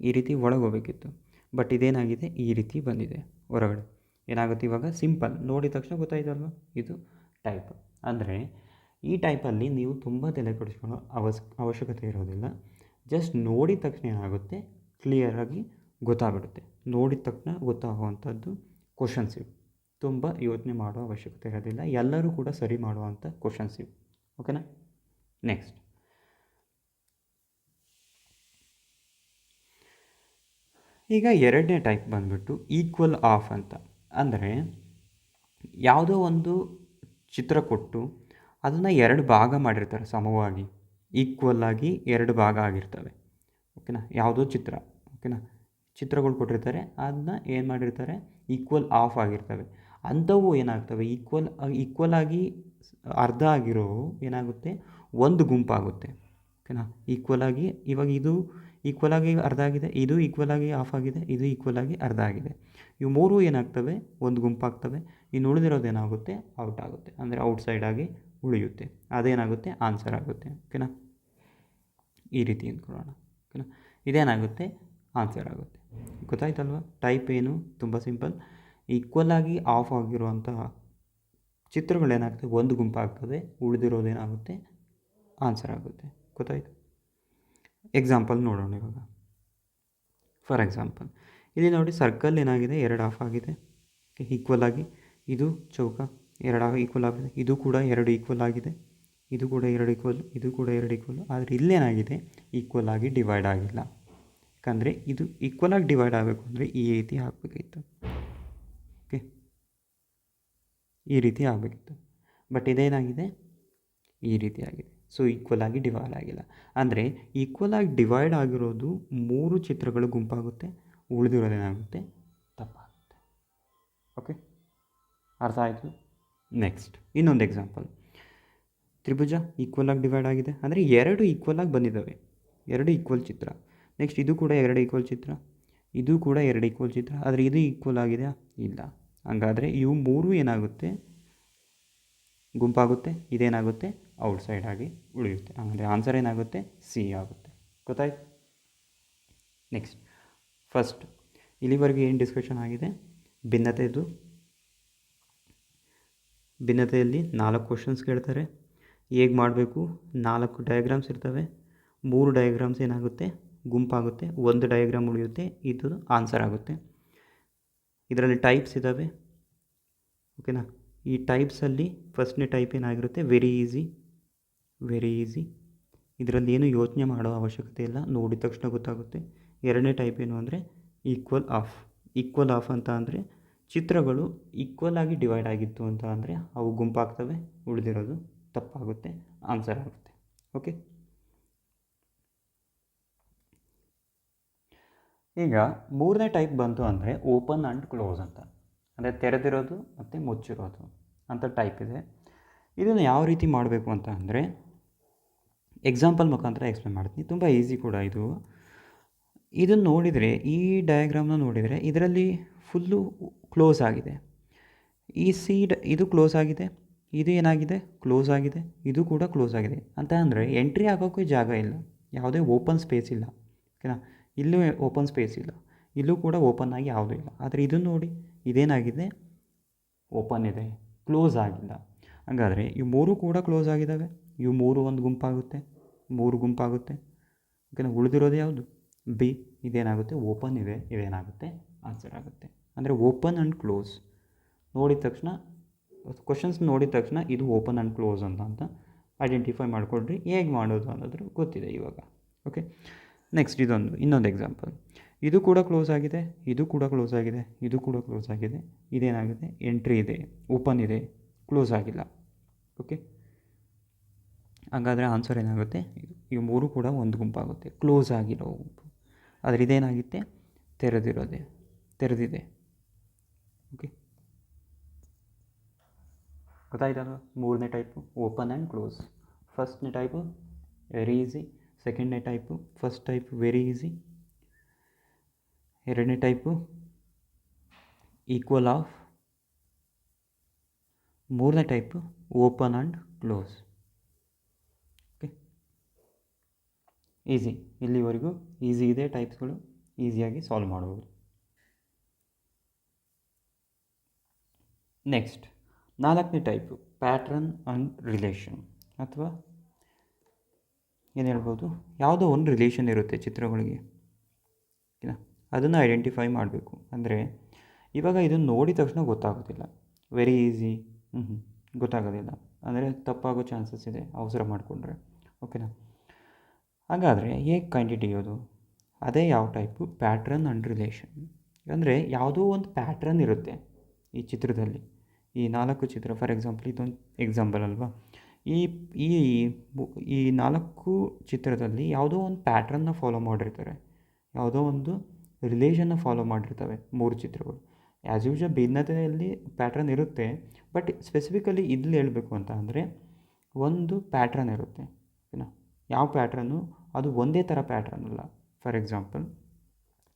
ಈ ರೀತಿ ಒಳಗೆ ಹೋಗ್ಬೇಕಿತ್ತು ಬಟ್ ಇದೇನಾಗಿದೆ? ಈ ರೀತಿ ಬಂದಿದೆ. ಹೊರಗಡೆ. ಏನಾಗುತ್ತೆ ಇವಾಗ? ಸಿಂಪಲ್ ನೋಡಿದ ತಕ್ಷಣ ಗೊತ್ತಾಯ್ತಲ್ವ? ಇದು ಟೈಪ್ ಅಂದರೆ ಈ ಟೈಪಲ್ಲಿ ನೀವು ತುಂಬ ತಲೆ ಕೊಡಿಸ್ಕೊಳ್ಳೋ ಅವಸ್, ಅವಶ್ಯಕತೆ ಇರೋದಿಲ್ಲ. ಜಸ್ಟ್ ನೋಡಿದ ತಕ್ಷಣ ಏನಾಗುತ್ತೆ? ಕ್ಲಿಯರಾಗಿ ಗೊತ್ತಾಗ್ಬಿಡುತ್ತೆ. ನೋಡಿದ ತಕ್ಷಣ ಗೊತ್ತಾಗುವಂಥದ್ದು ಕ್ವಶನ್ಸ್ ಇವು. ತುಂಬ ಯೋಚನೆ ಮಾಡೋ ಅವಶ್ಯಕತೆ ಇರೋದಿಲ್ಲ. ಎಲ್ಲರೂ ಕೂಡ ಸರಿ ಮಾಡುವಂಥ ಕ್ವಶನ್ಸ್ ಇವು. ಓಕೆನಾ ನೆಕ್ಸ್ಟ್ ಈಗ ಎರಡನೇ ಟೈಪ್ ಬಂದ್ಬಿಟ್ಟು ಈಕ್ವಲ್ ಆಫ್ ಅಂತ. ಅಂದರೆ ಯಾವುದೋ ಒಂದು ಚಿತ್ರ ಕೊಟ್ಟು ಅದನ್ನು ಎರಡು ಭಾಗ ಮಾಡಿರ್ತಾರೆ ಸಮವಾಗಿ. ಈಕ್ವಲ್ ಆಗಿ ಎರಡು ಭಾಗ ಆಗಿರ್ತವೆ. ಓಕೆನಾ ಯಾವುದೋ ಚಿತ್ರ. ಓಕೆನಾ ಚಿತ್ರಗಳು ಕೊಟ್ಟಿರ್ತಾರೆ. ಅದನ್ನ ಏನು ಮಾಡಿರ್ತಾರೆ? ಈಕ್ವಲ್ ಆಫ್ ಆಗಿರ್ತವೆ. ಅಂಥವು ಏನಾಗ್ತವೆ? ಈಕ್ವಲ್ ಈಕ್ವಲ್ ಆಗಿ ಅರ್ಧ ಆಗಿರೋ ಏನಾಗುತ್ತೆ? ಒಂದು ಗುಂಪಾಗುತ್ತೆ. ಓಕೆನಾ ಈಕ್ವಲ್ ಆಗಿ ಇವಾಗ ಇದು ಈಕ್ವಲ್ ಆಗಿ ಅರ್ಧ ಆಗಿದೆ. ಇದು ಈಕ್ವಲ್ ಆಗಿ ಆಫ್ ಆಗಿದೆ. ಇದು ಈಕ್ವಲ್ ಆಗಿ ಅರ್ಧ ಆಗಿದೆ. ಇವು ಮೂರು ಏನಾಗ್ತವೆ? ಒಂದು ಗುಂಪಾಗ್ತವೆ. ಇನ್ನು ಉಳಿದಿರೋದು ಏನಾಗುತ್ತೆ? ಔಟ್ ಆಗುತ್ತೆ. ಅಂದರೆ ಔಟ್ ಸೈಡ್ ಆಗಿ ಉಳಿಯುತ್ತೆ. ಅದೇನಾಗುತ್ತೆ? ಆನ್ಸರ್ ಆಗುತ್ತೆ. ಓಕೆನಾ? ಈ ರೀತಿ ಅಂದ್ಕೊಳ್ಳೋಣ ಓಕೆನಾ? ಇದೇನಾಗುತ್ತೆ? ಆನ್ಸರ್ ಆಗುತ್ತೆ. ಗೊತ್ತಾಯ್ತಲ್ವ? ಟೈಪ್ ಏನು? ತುಂಬ ಸಿಂಪಲ್. ಈಕ್ವಲ್ ಆಗಿ ಆಫ್ ಆಗಿರುವಂತಹ ಚಿತ್ರಗಳೇನಾಗ್ತವೆ ಒಂದು ಗುಂಪಾಗ್ತದೆ. ಉಳಿದಿರೋದೇನಾಗುತ್ತೆ ಆನ್ಸರ್ ಆಗುತ್ತೆ. ಗೊತ್ತಾಯ್ತು? ಎಕ್ಸಾಂಪಲ್ ನೋಡೋಣ ಇವಾಗ. For example. ಇಲ್ಲಿ ನೋಡಿ ಸರ್ಕಲ್ ಏನಾಗಿದೆ? ಎರಡು ಆಫ್ ಆಗಿದೆ. ಈಕ್ವಲ್ ಆಗಿ ಇದು ಚೌಕ ಎರಡು ಈಕ್ವಲ್ ಆಗಿದೆ. ಇದು ಕೂಡ ಎರಡು ಈಕ್ವಲ್ ಆಗಿದೆ. ಇದು ಕೂಡ ಎರಡು ಈಕ್ವಲ್ ಇದು ಕೂಡ ಎರಡು ಈಕ್ವಲ್ ಆದರೆ ಇಲ್ಲೇನಾಗಿದೆ ಈಕ್ವಲ್ ಆಗಿ ಡಿವೈಡ್ ಆಗಿಲ್ಲ. ಯಾಕಂದರೆ ಇದು ಈಕ್ವಲ್ ಆಗಿ ಡಿವೈಡ್ ಆಗಬೇಕು ಅಂದರೆ ಈ ರೀತಿ ಆಗಬೇಕಿತ್ತು ಓಕೆ ಈ ರೀತಿ ಆಗಬೇಕಿತ್ತು ಬಟ್ ಇದೇನಾಗಿದೆ? ಈ ರೀತಿ ಆಗಿದೆ. ಸೊ ಈಕ್ವಲ್ ಆಗಿ ಡಿವೈಡ್ ಆಗಿಲ್ಲ. ಅಂದರೆ ಈಕ್ವಲ್ ಆಗಿ ಡಿವೈಡ್ ಆಗಿರೋದು ಮೂರು ಚಿತ್ರಗಳು ಗುಂಪಾಗುತ್ತೆ. ಉಳಿದಿರೋದೇನಾಗುತ್ತೆ ತಪ್ಪಾಗುತ್ತೆ. ಓಕೆ ಅರ್ಥ ಆಯಿತು? ನೆಕ್ಸ್ಟ್ ಇನ್ನೊಂದು ಎಕ್ಸಾಂಪಲ್ ತ್ರಿಭುಜ ಈಕ್ವಲ್ ಆಗಿ ಡಿವೈಡ್ ಆಗಿದೆ. ಅಂದರೆ ಎರಡು ಈಕ್ವಲ್ ಆಗಿ ಬಂದಿದ್ದಾವೆ. ಎರಡು ಈಕ್ವಲ್ ಚಿತ್ರ. ನೆಕ್ಸ್ಟ್ ಇದು ಕೂಡ ಎರಡು ಈಕ್ವಲ್ ಚಿತ್ರ. ಇದು ಕೂಡ ಎರಡು ಈಕ್ವಲ್ ಚಿತ್ರ. ಆದರೆ ಇದು ಈಕ್ವಲ್ ಆಗಿದೆಯಾ? ಇಲ್ಲ. ಹಂಗಾದರೆ ಇವು ಮೂರು ಏನಾಗುತ್ತೆ? ಗುಂಪಾಗುತ್ತೆ. ಇದೇನಾಗುತ್ತೆ? ಔಟ್ಸೈಡ್ ಆಗಿ ಉಳಿಯುತ್ತೆ. ಅಂದರೆ ಆನ್ಸರ್ ಏನಾಗುತ್ತೆ? ಸಿ ಆಗುತ್ತೆ. ಗೊತ್ತಾಯ್ತು? ನೆಕ್ಸ್ಟ್ ಫಸ್ಟ್ ಇಲ್ಲಿವರೆಗೆ ಏನು ಡಿಸ್ಕಷನ್ ಆಗಿದೆ? ಭಿನ್ನತೆಯದು ಭಿನ್ನತೆಯಲ್ಲಿ ನಾಲ್ಕು ಕ್ವಶನ್ಸ್ ಕೇಳ್ತಾರೆ. ಹೇಗೆ ಮಾಡಬೇಕು? ನಾಲ್ಕು ಡಯಾಗ್ರಾಮ್ಸ್ ಇರ್ತವೆ. ಮೂರು ಡಯಾಗ್ರಾಮ್ಸ್ ಏನಾಗುತ್ತೆ? ಗುಂಪಾಗುತ್ತೆ. ಒಂದು ಡಯಾಗ್ರಾಮ್ ಉಳಿಯುತ್ತೆ. ಇದು ಆನ್ಸರ್ ಆಗುತ್ತೆ. ಇದರಲ್ಲಿ ಟೈಪ್ಸ್ ಇದ್ದಾವೆ ಓಕೆನಾ ಈ ಟೈಪ್ಸಲ್ಲಿ ಫಸ್ಟ್ನೇ ಟೈಪ್ ಏನಾಗಿರುತ್ತೆ? ವೆರಿ ಈಸಿ ವೆರಿ ಈಸಿ ಇದರಲ್ಲಿ ಏನು ಯೋಚನೆ ಮಾಡೋ ಅವಶ್ಯಕತೆ ಇಲ್ಲ. ನೋಡಿದ ತಕ್ಷಣ ಗೊತ್ತಾಗುತ್ತೆ. ಎರಡನೇ ಟೈಪ್ ಏನು ಅಂದರೆ ಈಕ್ವಲ್ ಆಫ್ ಈಕ್ವಲ್ ಆಫ್ ಅಂತ ಅಂದರೆ ಚಿತ್ರಗಳು ಈಕ್ವಲ್ ಆಗಿ ಡಿವೈಡ್ ಆಗಿತ್ತು ಅಂತ ಅಂದರೆ ಅವು ಗುಂಪಾಗ್ತವೆ, ಉಳಿದಿರೋದು ತಪ್ಪಾಗುತ್ತೆ ಆನ್ಸರ್ ಆಗುತ್ತೆ. ಓಕೆ ಈಗ ಮೂರನೇ ಟೈಪ್ ಬಂತು ಅಂದರೆ ಓಪನ್ ಆ್ಯಂಡ್ ಕ್ಲೋಸ್ ಅಂತ. ಅಂದರೆ ತೆರೆದಿರೋದು ಮತ್ತು ಮುಚ್ಚಿರೋದು ಅಂತ ಟೈಪ್ ಇದೆ. ಇದನ್ನು ಯಾವ ರೀತಿ ಮಾಡಬೇಕು ಅಂತ ಅಂದರೆ ಎಕ್ಸಾಂಪಲ್ ಮುಖಾಂತರ ಎಕ್ಸ್ಪ್ಲೇನ್ ಮಾಡ್ತೀನಿ. ತುಂಬ ಈಸಿ ಕೂಡ ಇದು. ಇದನ್ನು ನೋಡಿದರೆ, ಈ ಡಯಾಗ್ರಾಮ್ನ ನೋಡಿದರೆ ಇದರಲ್ಲಿ ಫುಲ್ಲು ಕ್ಲೋಸ್ ಆಗಿದೆ. ಈ ಸೀಡ್ ಇದು ಕ್ಲೋಸ್ ಆಗಿದೆ, ಇದು ಏನಾಗಿದೆ ಕ್ಲೋಸ್ ಆಗಿದೆ, ಇದು ಕೂಡ ಕ್ಲೋಸ್ ಆಗಿದೆ. ಅಂತ ಅಂದರೆ ಎಂಟ್ರಿ ಆಗೋಕ್ಕೆ ಜಾಗ ಇಲ್ಲ. ಯಾವುದೇ ಓಪನ್ ಸ್ಪೇಸ್ ಇಲ್ಲ. ಓಕೆನಾ? ಇಲ್ಲೂ ಓಪನ್ ಸ್ಪೇಸ್ ಇಲ್ಲ. ಇಲ್ಲೂ ಕೂಡ ಓಪನ್ ಆಗಿ ಯಾವುದೂ ಇಲ್ಲ. ಆದರೆ ಇದನ್ನು ನೋಡಿ, ಇದೇನಾಗಿದೆ? ಓಪನ್ ಇದೆ. ಕ್ಲೋಸ್ ಆಗಿಲ್ಲ. ಹಾಗಾದರೆ ಇವು ಮೂರು ಕೂಡ ಕ್ಲೋಸ್ ಆಗಿದ್ದಾವೆ. ಇವು ಮೂರು ಒಂದು ಗುಂಪಾಗುತ್ತೆ. ಮೂರು ಗುಂಪಾಗುತ್ತೆ. ಓಕೆನಾ? ಉಳಿದಿರೋದು ಯಾವುದು? ಬಿ ಇದೇನಾಗುತ್ತೆ? ಓಪನ್ ಇದೆ ಇವೇನಾಗುತ್ತೆ? ಆನ್ಸರ್ ಆಗುತ್ತೆ. ಅಂದರೆ ಓಪನ್ ಆ್ಯಂಡ್ ಕ್ಲೋಸ್ ನೋಡಿದ ತಕ್ಷಣ ಕ್ವಶನ್ಸ್ ನೋಡಿದ ತಕ್ಷಣ ಇದು ಓಪನ್ ಆ್ಯಂಡ್ ಕ್ಲೋಸ್ ಅಂತ ಅಂತ ಐಡೆಂಟಿಫೈ ಮಾಡಿಕೊಡ್ರಿ ಹೇಗೆ ಮಾಡೋದು ಅನ್ನೋದ್ರ ಗೊತ್ತಿದೆ ಇವಾಗ. ಓಕೆ ನೆಕ್ಸ್ಟ್ ಇದೊಂದು, ಇನ್ನೊಂದು ಎಕ್ಸಾಂಪಲ್ ಇದು ಕೂಡ ಕ್ಲೋಸ್ ಆಗಿದೆ, ಇದು ಕೂಡ ಕ್ಲೋಸ್ ಆಗಿದೆ, ಇದು ಕೂಡ ಕ್ಲೋಸ್ ಆಗಿದೆ, ಇದೇನಾಗಿದೆ? ಎಂಟ್ರಿ ಇದೆ ಓಪನ್ ಇದೆ ಕ್ಲೋಸ್ ಆಗಿಲ್ಲ. ಓಕೆ ಹಾಗಾದರೆ ಆನ್ಸರ್ ಏನಾಗುತ್ತೆ? ಇದು, ಈ ಮೂರು ಕೂಡ ಒಂದು ಗುಂಪಾಗುತ್ತೆ. ಕ್ಲೋಸ್ ಆಗಿರೋ ಗುಂಪು ಆದರೆ ಇದೇನಾಗಿತ್ತೆ ತೆರೆದಿರೋದೆ. ತೆರೆದಿದೆ. ಓಕೆ ಗೊತ್ತಾಯ್ತಲ್ಲ ಮೂರನೇ ಟೈಪು ಓಪನ್ ಆ್ಯಂಡ್ ಕ್ಲೋಸ್ ಫಸ್ಟ್ನೇ type very easy ಸೆಕೆಂಡ್ನೇ type first type very easy ಎರಡನೇ ಟೈಪು ಈಕ್ವಲ್ ಆಫ್ ಮೂರನೇ type open and close okay easy ಇಲ್ಲಿವರೆಗೂ ಈಸಿ ಇದೆ, ಟೈಪ್ಸ್ಗಳು ಈಸಿಯಾಗಿ ಸಾಲ್ವ್ ಮಾಡ್ಬೋದು. ನೆಕ್ಸ್ಟ್, ನಾಲ್ಕನೇ ಟೈಪು, ಪ್ಯಾಟ್ರನ್ ಆ್ಯಂಡ್ ರಿಲೇಷನ್ ಅಥವಾ ಏನು ಹೇಳ್ಬೋದು? ಯಾವುದೋ ಒಂದು ರಿಲೇಷನ್ ಇರುತ್ತೆ ಚಿತ್ರಗಳಿಗೆ. ಓಕೆನಾ ಅದನ್ನು ಐಡೆಂಟಿಫೈ ಮಾಡಬೇಕು. ಅಂದರೆ ಇವಾಗ ಇದನ್ನು ನೋಡಿದ ತಕ್ಷಣ ಗೊತ್ತಾಗೋದಿಲ್ಲ. ವೆರಿ ಈಸಿ ಹ್ಞೂ ಗೊತ್ತಾಗೋದಿಲ್ಲ. ಅಂದರೆ ತಪ್ಪಾಗೋ ಚಾನ್ಸಸ್ ಇದೆ, ಅವಸರ ಮಾಡಿಕೊಂಡ್ರೆ. ಓಕೆನಾ ಹಾಗಾದರೆ ಹೇಗೆ ಕಂಡುಹಿಡಿಯೋದು ಅದೇ ಯಾವ ಟೈಪು ಪ್ಯಾಟ್ರನ್ ಆ್ಯಂಡ್ ರಿಲೇಷನ್ ಅಂದರೆ ಯಾವುದೋ ಒಂದು ಪ್ಯಾಟ್ರನ್ ಇರುತ್ತೆ ಈ ಚಿತ್ರದಲ್ಲಿ. ಈ ನಾಲ್ಕು ಚಿತ್ರ ಫಾರ್ ಎಕ್ಸಾಂಪಲ್ ಇದೊಂದು ಎಕ್ಸಾಂಪಲ್ ಅಲ್ವಾ? ಈ ಈ ಈ ನಾಲ್ಕು ಚಿತ್ರದಲ್ಲಿ ಯಾವುದೋ ಒಂದು ಪ್ಯಾಟ್ರನ್ನ ಫಾಲೋ ಮಾಡಿರ್ತಾರೆ. ಯಾವುದೋ ಒಂದು ರಿಲೇಷನ್ನ ಫಾಲೋ ಮಾಡಿರ್ತವೆ ಮೂರು ಚಿತ್ರಗಳು. ಆ್ಯಸ್ ಯೂಶ್ವಲ್ ಭಿನ್ನತೆಯಲ್ಲಿ ಪ್ಯಾಟ್ರನ್ ಇರುತ್ತೆ ಬಟ್ ಸ್ಪೆಸಿಫಿಕಲಿ ಇಲ್ಲಿ ಹೇಳಬೇಕು ಅಂತ ಅಂದರೆ ಒಂದು ಪ್ಯಾಟ್ರನ್ ಇರುತ್ತೆ. ಓಕೆನಾ ಯಾವ ಪ್ಯಾಟ್ರನ್ನು ಅದು ಒಂದೇ ಥರ ಪ್ಯಾಟ್ರನ್ ಅಲ್ಲ. ಫಾರ್ ಎಕ್ಸಾಂಪಲ್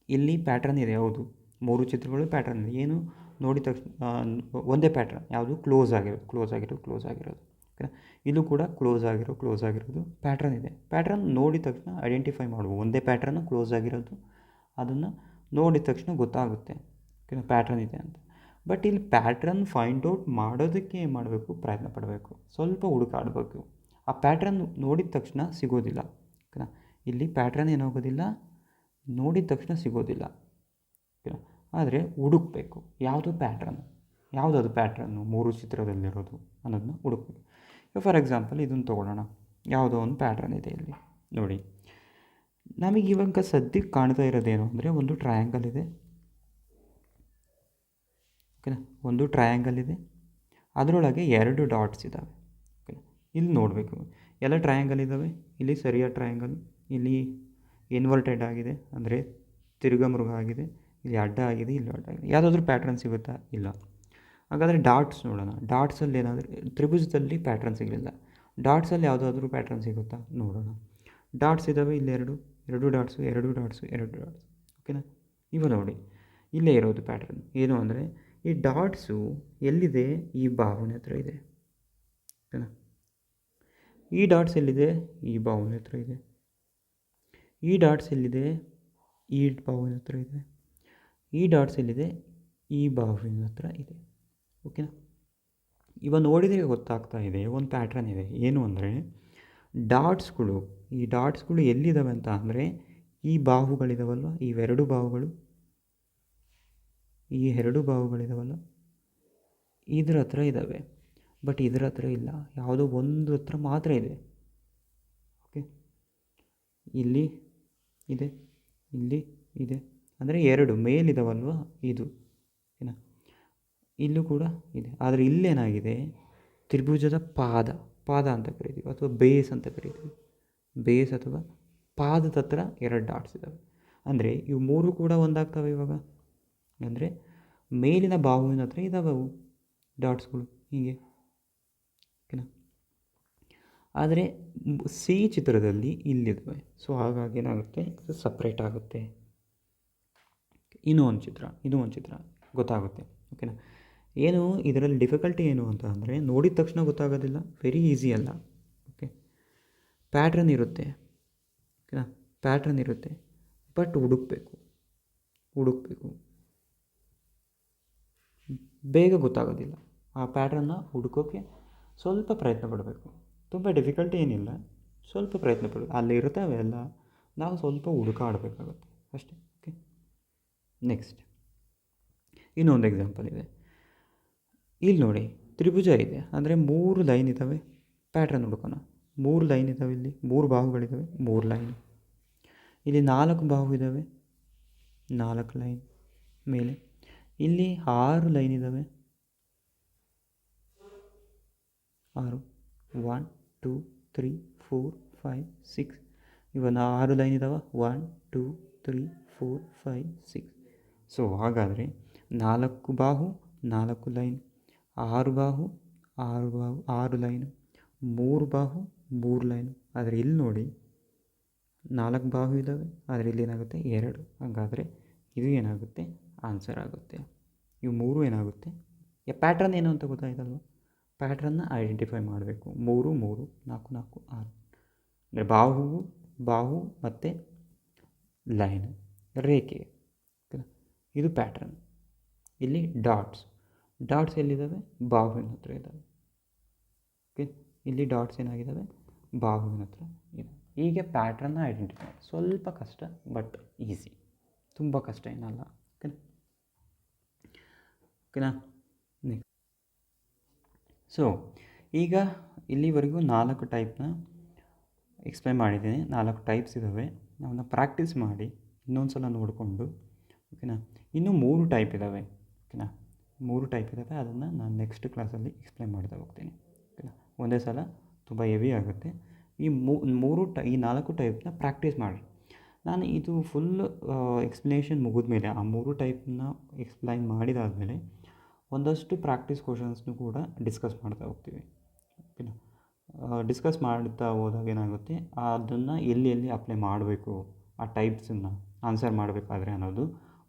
ಇಲ್ಲಿ ಪ್ಯಾಟ್ರನ್ ಇದೆ, ಹೌದು. ಮೂರು ಚಿತ್ರಗಳು ಪ್ಯಾಟ್ರನ್ ಇದೆ. ಏನು? ನೋಡಿದ ತಕ್ಷಣ ಒಂದೇ ಪ್ಯಾಟ್ರನ್ ಯಾವುದು? ಕ್ಲೋಸ್ ಆಗಿರೋದು. ಕ್ಲೋಸ್ ಆಗಿರೋದು ಕ್ಲೋಸ್ ಆಗಿರೋದು. ಓಕೆನಾ? ಇಲ್ಲೂ ಕೂಡ ಕ್ಲೋಸ್ ಆಗಿರೋ ಕ್ಲೋಸ್ ಆಗಿರೋದು ಪ್ಯಾಟ್ರನ್ ಇದೆ. ಪ್ಯಾಟ್ರನ್ ನೋಡಿದ ತಕ್ಷಣ ಐಡೆಂಟಿಫೈ ಮಾಡುವ. ಒಂದೇ ಪ್ಯಾಟ್ರನ್ ಕ್ಲೋಸ್ ಆಗಿರೋದು. ಅದನ್ನು ನೋಡಿದ ತಕ್ಷಣ ಗೊತ್ತಾಗುತ್ತೆ. ಓಕೆನಾ? ಪ್ಯಾಟ್ರನ್ ಇದೆ ಅಂತ. ಬಟ್ ಇಲ್ಲಿ ಪ್ಯಾಟ್ರನ್ ಫೈಂಡ್ ಔಟ್ ಮಾಡೋದಕ್ಕೆ ಏನು ಮಾಡಬೇಕು? ಪ್ರಯತ್ನ ಪಡಬೇಕು. ಸ್ವಲ್ಪ ಹುಡುಕಾಡಬೇಕು. ಆ ಪ್ಯಾಟ್ರನ್ ನೋಡಿದ ತಕ್ಷಣ ಸಿಗೋದಿಲ್ಲ. ಓಕೆನಾ? ಇಲ್ಲಿ ಪ್ಯಾಟ್ರನ್ ಏನಾಗೋದಿಲ್ಲ, ನೋಡಿದ ತಕ್ಷಣ ಸಿಗೋದಿಲ್ಲ. ಓಕೆನಾ? ಆದರೆ ಹುಡುಕಬೇಕು. ಯಾವುದು ಪ್ಯಾಟ್ರನ್ ಯಾವುದದು ಪ್ಯಾಟ್ರನ್ನು ಮೂರು ಚಿತ್ರದಲ್ಲಿರೋದು ಅನ್ನೋದನ್ನ ಹುಡುಕ್ಬೇಕು. ಫಾರ್ ಎಕ್ಸಾಂಪಲ್ ಇದನ್ನು ತೊಗೊಳ್ಳೋಣ. ಯಾವುದೋ ಒಂದು ಪ್ಯಾಟ್ರನ್ ಇದೆ ಇಲ್ಲಿ. ನೋಡಿ. ನಮಗೆ ಇವಾಗ ಸದ್ಯಕ್ಕೆ ಕಾಣ್ತಾ ಇರೋದೇನು ಅಂದರೆ ಒಂದು ಟ್ರಯಾಂಗಲ್ ಇದೆ. ಓಕೆನಾ? ಒಂದು ಟ್ರಯಾಂಗಲ್ ಇದೆ. ಅದರೊಳಗೆ ಎರಡು ಡಾಟ್ಸ್ ಇದ್ದಾವೆ ಇಲ್ಲಿ ನೋಡಬೇಕು. ಎಲ್ಲ ಟ್ರಯಾಂಗಲ್ ಇದ್ದಾವೆ ಇಲ್ಲಿ ಸರಿಯಾದ ಟ್ರಯಾಂಗಲ್ ಇಲ್ಲಿ ಇನ್ವರ್ಟೆಡ್ ಆಗಿದೆ. ಅಂದರೆ ತಿರುಗಮೃಗ ಆಗಿದೆ. ಇಲ್ಲಿ ಅಡ್ಡ ಆಗಿದೆ, ಇಲ್ಲಿ ಅಡ್ಡ ಆಗಿದೆ. ಯಾವುದಾದ್ರೂ ಪ್ಯಾಟ್ರನ್ ಸಿಗುತ್ತಾ? ಇಲ್ಲ. ಹಾಗಾದರೆ ಡಾಟ್ಸ್ ನೋಡೋಣ. ಡಾಟ್ಸಲ್ಲಿ ಏನಾದರೂ, ತ್ರಿಭುಜದಲ್ಲಿ ಪ್ಯಾಟ್ರನ್ ಸಿಗಲಿಲ್ಲ. ಡಾಟ್ಸಲ್ಲಿ ಯಾವುದಾದ್ರೂ ಪ್ಯಾಟ್ರನ್ ಸಿಗುತ್ತಾ? ನೋಡೋಣ. ಡಾಟ್ಸ್ ಇದ್ದಾವೆ ಇಲ್ಲೆರಡು ಎರಡು. ಡಾಟ್ಸು ಎರಡು ಡಾಟ್ಸು ಎರಡು ಡಾಟ್ಸ್ ಓಕೆನಾ ಇವ ನೋಡಿ. ಇಲ್ಲೇ ಇರೋದು ಪ್ಯಾಟ್ರನ್ ಏನು ಅಂದರೆ, ಈ ಡಾಟ್ಸು ಎಲ್ಲಿದೆ? ಈ ಭಾವನೆ ಹತ್ರ ಇದೆ. ಓಕೆನಾ ಈ ಡಾಟ್ಸ್ ಎಲ್ಲಿದೆ? ಈ ಬಾಹುವಿನ ಹತ್ರ ಇದೆ. ಈ ಡಾಟ್ಸ್ ಎಲ್ಲಿದೆ? ಈ ಬಾಹುವಿನ ಹತ್ರ ಇದೆ. ಈ ಡಾಟ್ಸ್ ಎಲ್ಲಿದೆ? ಈ ಬಾಹುವಿನ ಹತ್ರ ಇದೆ. ಓಕೆನಾ? ಇವಾಗ ನೋಡಿದರೆ ಗೊತ್ತಾಗ್ತಾ ಇದೆ, ಒಂದು ಪ್ಯಾಟ್ರನ್ ಇದೆ. ಏನು ಅಂದರೆ, ಡಾಟ್ಸ್ಗಳು, ಈ ಡಾಟ್ಸ್ಗಳು ಎಲ್ಲಿದ್ದಾವೆ ಅಂತ ಅಂದರೆ, ಈ ಬಾಹುಗಳಿದಾವಲ್ವ ಇವೆರಡು ಬಾಹುಗಳು ಈ ಎರಡು ಬಾಹುಗಳಿದಾವಲ್ಲ ಇದ್ರ ಹತ್ರ ಇದ್ದಾವೆ ಬಟ್ ಇದ್ರ ಹತ್ರ ಇಲ್ಲ. ಯಾವುದೋ ಒಂದು ಹತ್ರ ಮಾತ್ರ ಇದೆ. ಓಕೆ? ಇಲ್ಲಿ ಇದೆ ಇಲ್ಲಿ ಇದೆ. ಅಂದರೆ ಎರಡು, ಮೇಲಿದಾವಲ್ವ? ಇದು. ಓಕೆನಾ ಇಲ್ಲೂ ಕೂಡ ಇದೆ. ಆದರೆ ಇಲ್ಲೇನಾಗಿದೆ? ತ್ರಿಭುಜದ ಪಾದ. ಪಾದ ಅಂತ ಕರಿತೀವಿ, ಅಥವಾ ಬೇಸ್ ಅಂತ ಕರಿತೀವಿ. ಬೇಸ್ ಅಥವಾ ಪಾದದ ಹತ್ರ ಎರಡು ಡಾಟ್ಸ್ ಇದ್ದಾವೆ ಅಂದರೆ ಇವು ಮೂರು ಕೂಡ ಒಂದಾಗ್ತವೆ ಇವಾಗ. ಅಂದರೆ ಮೇಲಿನ ಬಾಹುವಿನ ಹತ್ರ ಇದ್ದಾವೆ ಅವು ಡಾಟ್ಸ್ಗಳು. ಹೀಗೆ. ಓಕೆನಾ? ಆದರೆ ಸಿ ಚಿತ್ರದಲ್ಲಿ ಇಲ್ಲಿದ್ದಾವೆ ಸೊ ಹಾಗಾಗಿ ಏನಾಗುತ್ತೆ? ಸಪ್ರೇಟ್ ಆಗುತ್ತೆ. ಇನ್ನೂ ಒಂದು ಚಿತ್ರ ಇದು ಒಂದು ಚಿತ್ರ ಗೊತ್ತಾಗುತ್ತೆ. ಓಕೆನಾ? ಏನು, ಇದರಲ್ಲಿ ಡಿಫಿಕಲ್ಟಿ ಏನು ಅಂತ ಅಂದರೆ, ನೋಡಿದ ತಕ್ಷಣ ಗೊತ್ತಾಗೋದಿಲ್ಲ ವೆರಿ ಈಸಿ ಅಲ್ಲ. ಓಕೆ? ಪ್ಯಾಟ್ರನ್ ಇರುತ್ತೆ. ಓಕೆನಾ? ಪ್ಯಾಟ್ರನ್ ಇರುತ್ತೆ. ಬಟ್ ಹುಡುಕಬೇಕು. ಹುಡುಕಬೇಕು. ಬೇಗ ಗೊತ್ತಾಗೋದಿಲ್ಲ. ಆ ಪ್ಯಾಟ್ರನ್ನ ಹುಡುಕೋಕ್ಕೆ ಸ್ವಲ್ಪ ಪ್ರಯತ್ನ ಪಡಬೇಕು. ತುಂಬ ಡಿಫಿಕಲ್ಟಿ ಏನಿಲ್ಲ. ಸ್ವಲ್ಪ ಪ್ರಯತ್ನ ಪಡಬೇಕು ಅಲ್ಲಿ ಇರ್ತವೆ ಎಲ್ಲ. ನಾವು ಸ್ವಲ್ಪ ಹುಡುಕಾಡಬೇಕಾಗುತ್ತೆ. ಅಷ್ಟೇ. ಓಕೆ ನೆಕ್ಸ್ಟ್ ಇನ್ನೊಂದು ಎಕ್ಸಾಂಪಲ್ ಇದೆ. ಇಲ್ಲಿ ನೋಡಿ, ತ್ರಿಭುಜ ಇದೆ. ಅಂದರೆ ಮೂರು ಲೈನ್ ಇದ್ದಾವೆ ಪ್ಯಾಟ್ರನ್ ಹುಡುಕೋಣ. ಮೂರು ಲೈನ್ ಇದ್ದಾವೆ ಇಲ್ಲಿ. ಮೂರು ಬಾಹುಗಳಿದ್ದಾವೆ ಮೂರು ಲೈನ್ ಇಲ್ಲಿ ನಾಲ್ಕು ಬಾಹು ಇದ್ದಾವೆ ನಾಲ್ಕು ಲೈನ್ ಮೇಲೆ. ಇಲ್ಲಿ ಆರು ಲೈನ್ ಇದ್ದಾವೆ ಆರು one two three four five six ಇವನ್ನ ಆರು ಲೈನ್ ಇದ್ದಾವೆ one two three four five six so ಹಾಗಾದರೆ ನಾಲ್ಕು ಬಾಹು, ನಾಲ್ಕು ಲೈನ್ ಆರು ಬಾಹು ಆರು ಬಾಹು, ಆರು ಲೈನ್ ಮೂರು ಬಾಹು, ಮೂರು ಲೈನ್ ಆದರೆ ಇಲ್ಲಿ ನೋಡಿ ನಾಲ್ಕು ಬಾಹು ಇದ್ದಾವೆ ಆದರೆ ಇಲ್ಲಿ ಏನಾಗುತ್ತೆ? ಎರಡು. ಹಾಗಾದರೆ ಇದು ಏನಾಗುತ್ತೆ? ಆನ್ಸರ್ ಆಗುತ್ತೆ. ಇವು ಮೂರು ಏನಾಗುತ್ತೆ? ಈ ಪ್ಯಾಟ್ರನ್ ಏನು ಅಂತ ಗೊತ್ತಾಯ್ತಲ್ವ? ಪ್ಯಾಟ್ರನ್ನ ಐಡೆಂಟಿಫೈ ಮಾಡಬೇಕು. ಮೂರು ಮೂರು, ನಾಲ್ಕು ನಾಲ್ಕು, ಆರು. ಅಂದರೆ ಬಾಹು ಬಾಹು ಮತ್ತು ಲೈನ್, ರೇಖೆ. ಇದು ಪ್ಯಾಟ್ರನ್ ಇಲ್ಲಿ ಡಾಟ್ಸ್ ಡಾಟ್ಸ್ ಎಲ್ಲಿದ್ದಾವೆ ಬಾಹುವಿನ ಹತ್ರ ಇದ್ದಾವೆ ಓಕೆ? ಇಲ್ಲಿ ಡಾಟ್ಸ್ ಏನಾಗಿದ್ದಾವೆ ಬಾಹುವಿನ ಹತ್ರ ಇದೆ ಹೀಗೆ ಪ್ಯಾಟ್ರನ್ನ ಐಡೆಂಟಿಫೈ ಸ್ವಲ್ಪ ಕಷ್ಟ ಬಟ್ ಈಸಿ ತುಂಬ ಕಷ್ಟ ಏನಲ್ಲ. ಓಕೆನಾ? ಓಕೆನಾ? ಸೊ ಈಗ ಇಲ್ಲಿವರೆಗೂ ನಾಲ್ಕು ಟೈಪ್ನ ಎಕ್ಸ್ಪ್ಲೈನ್ ಮಾಡಿದ್ದೀನಿ. ನಾಲ್ಕು ಟೈಪ್ಸ್ ಇದ್ದಾವೆ ನಾವನ್ನ ಪ್ರಾಕ್ಟೀಸ್ ಮಾಡಿ ಇನ್ನೊಂದು ಸಲ ನೋಡಿಕೊಂಡು ಓಕೆನಾ ಇನ್ನೂ ಮೂರು ಟೈಪ್ ಇದ್ದಾವೆ ಓಕೆನಾ ಮೂರು ಟೈಪ್ ಇದ್ದಾವೆ ಅದನ್ನು ನಾನು ನೆಕ್ಸ್ಟ್ ಕ್ಲಾಸಲ್ಲಿ ಎಕ್ಸ್ಪ್ಲೈನ್ ಮಾಡ್ತಾ ಹೋಗ್ತೀನಿ ಓಕೆನಾ ಒಂದೇ ಸಲ ತುಂಬ ಹೆವಿ ಆಗುತ್ತೆ. ಈ ಮೂರು ಟೈ, ಈ ನಾಲ್ಕು ಟೈಪ್ನ ಪ್ರಾಕ್ಟೀಸ್ ಮಾಡಿ. ನಾನು ಇದು ಫುಲ್ ಎಕ್ಸ್ಪ್ಲನೇಷನ್ ಮುಗಿದ ಮೇಲೆ ಆ ಮೂರು ಟೈಪ್ನ ಎಕ್ಸ್ಪ್ಲೈನ್ ಮಾಡಿದಾದಮೇಲೆ ಒಂದಷ್ಟು ಪ್ರಾಕ್ಟೀಸ್ ಕ್ವಶನ್ಸ್ನು ಕೂಡ ಡಿಸ್ಕಸ್ ಮಾಡ್ತಾ ಹೋಗ್ತೀವಿ. ಓಕೆನಾ ಡಿಸ್ಕಸ್ ಮಾಡ್ತಾ ಹೋದಾಗ ಏನಾಗುತ್ತೆ? ಅದನ್ನು ಎಲ್ಲಿ ಎಲ್ಲಿ ಅಪ್ಲೈ ಮಾಡಬೇಕು? ಆ ಟೈಪ್ಸನ್ನು ಆನ್ಸರ್ ಮಾಡಬೇಕಾದ್ರೆ ಅನ್ನೋದು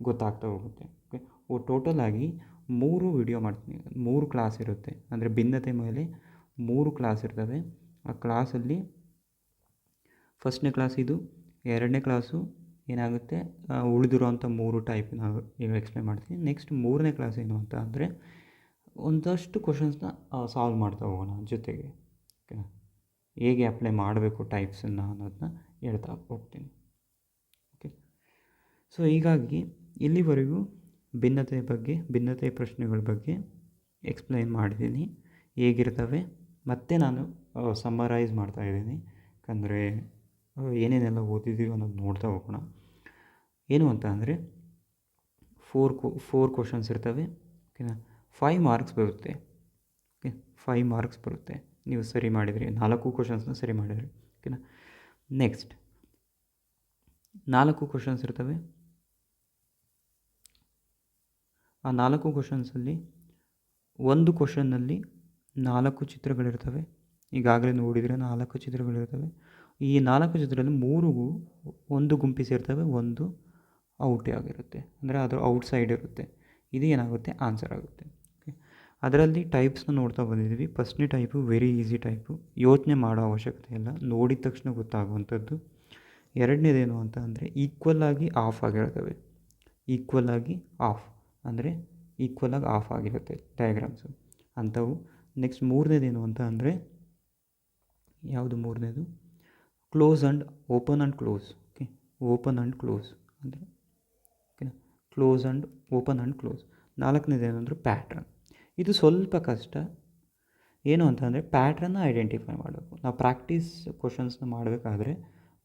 ಗೊತ್ತಾಗ್ತಾ ಹೋಗುತ್ತೆ. ಓಕೆ ಓ ಟೋಟಲಾಗಿ ಮೂರು ವಿಡಿಯೋ ಮಾಡ್ತೀನಿ. ಮೂರು ಕ್ಲಾಸ್ ಇರುತ್ತೆ. ಅಂದರೆ ಭಿನ್ನತೆ ಮೇಲೆ ಮೂರು ಕ್ಲಾಸ್ ಇರ್ತವೆ. ಆ ಕ್ಲಾಸಲ್ಲಿ ಫಸ್ಟ್ನೇ ಕ್ಲಾಸ್ ಇದು, ಎರಡನೇ ಕ್ಲಾಸು ಏನಾಗುತ್ತೆ? ಉಳಿದಿರುವಂಥ ಮೂರು ಟೈಪ್ ನಾವು ಈಗ ಎಕ್ಸ್ಪ್ಲೈನ್ ಮಾಡ್ತೀನಿ. ನೆಕ್ಸ್ಟ್ ಮೂರನೇ ಕ್ಲಾಸ್ ಏನು ಅಂತ ಅಂದರೆ ಒಂದಷ್ಟು ಕ್ವಶನ್ಸ್ನ ಸಾಲ್ವ್ ಮಾಡ್ತಾ ಹೋಗೋಣ ಜೊತೆಗೆ. ಓಕೆನಾ ಹೇಗೆ ಅಪ್ಲೈ ಮಾಡಬೇಕು ಟೈಪ್ಸನ್ನು ಅನ್ನೋದನ್ನ ಹೇಳ್ತಾ ಹೋಗ್ತೀನಿ. ಓಕೆ ಸೊ ಹೀಗಾಗಿ ಇಲ್ಲಿವರೆಗೂ ಭಿನ್ನತೆ ಬಗ್ಗೆ, ಭಿನ್ನತೆ ಪ್ರಶ್ನೆಗಳ ಬಗ್ಗೆ ಎಕ್ಸ್ಪ್ಲೈನ್ ಮಾಡಿದ್ದೀನಿ. ಹೇಗಿರ್ತವೆ? ಮತ್ತೆ ನಾನು ಸಮ್ಮರೈಸ್ ಮಾಡ್ತಾಯಿದ್ದೀನಿ ಯಾಕಂದರೆ ಏನೇನೆಲ್ಲ ಓದಿದ್ದೀವಿ ಅನ್ನೋದು ನೋಡ್ತಾ ಹೋಗೋಣ. ಏನು ಅಂತ ಅಂದರೆ ಫೋರ್ ಕೊ ಫೋರ್ ಕ್ವಶನ್ಸ್ ಇರ್ತವೆ. ಓಕೆನಾ ಫೈವ್ ಮಾರ್ಕ್ಸ್ ಬರುತ್ತೆ. ಓಕೆ ಫೈವ್ ಮಾರ್ಕ್ಸ್ ಬರುತ್ತೆ. ನೀವು ಸರಿ ಮಾಡಿದರೆ. ನಾಲ್ಕು ಕ್ವಶನ್ಸ್ನ ಸರಿ ಮಾಡಿದರೆ. ಓಕೆನಾ ನೆಕ್ಸ್ಟ್ ನಾಲ್ಕು ಕ್ವಶನ್ಸ್ ಇರ್ತವೆ. ಆ ನಾಲ್ಕು ಕ್ವಶನ್ಸಲ್ಲಿ ಒಂದು ಕ್ವಶನ್ನಲ್ಲಿ ನಾಲ್ಕು ಚಿತ್ರಗಳಿರ್ತವೆ. ಈಗಾಗಲೇ ನೋಡಿದರೆ ನಾಲ್ಕು ಚಿತ್ರಗಳಿರ್ತವೆ. ಈ ನಾಲ್ಕು ಚಿತ್ರದಲ್ಲಿ ಮೂರು ಒಂದು ಗುಂಪಿ ಸೇರ್ತವೆ, ಒಂದು ಔಟೇ ಆಗಿರುತ್ತೆ ಅಂದರೆ ಅದು ಔಟ್ ಸೈಡ್ ಇರುತ್ತೆ. ಇದು ಏನಾಗುತ್ತೆ? ಆನ್ಸರ್ ಆಗುತ್ತೆ. ಓಕೆ. ಅದರಲ್ಲಿ ಟೈಪ್ಸ್ನ ನೋಡ್ತಾ ಬಂದಿದ್ದೀವಿ. ಫಸ್ಟ್ನೇ ಟೈಪು ವೆರಿ ಈಸಿ ಟೈಪು. ಯೋಚನೆ ಮಾಡೋ ಅವಶ್ಯಕತೆ ಇಲ್ಲ. ನೋಡಿದ ತಕ್ಷಣ ಗೊತ್ತಾಗುವಂಥದ್ದು. ಎರಡನೇದೇನು ಅಂತ ಅಂದರೆ ಈಕ್ವಲ್ ಆಗಿ ಆಫ್ ಆಗಿರ್ತವೆ. ಈಕ್ವಲ್ ಆಗಿ ಆಫ್. ಅಂದರೆ ಈಕ್ವಲ್ ಆಗಿ ಆಫ್ ಆಗಿರುತ್ತೆ ಡಯಾಗ್ರಾಮ್ಸು. ಅಂಥವು. ನೆಕ್ಸ್ಟ್ ಮೂರನೇದೇನು ಅಂತ ಅಂದರೆ ಯಾವುದು ಮೂರನೇದು? Close and open and close okay open and close ಅಂದರೆ ಓಕೆನಾ close and open and close ನಾಲ್ಕನೇದು ಏನಂದ್ರೆ ಪ್ಯಾಟ್ರನ್ ಇದು ಸ್ವಲ್ಪ ಕಷ್ಟ. ಏನು ಅಂತಂದರೆ ಪ್ಯಾಟ್ರನ್ನ ಐಡೆಂಟಿಫೈ ಮಾಡಬೇಕು. ನಾವು ಪ್ರಾಕ್ಟೀಸ್ ಕ್ವಶನ್ಸ್ನ ಮಾಡಬೇಕಾದ್ರೆ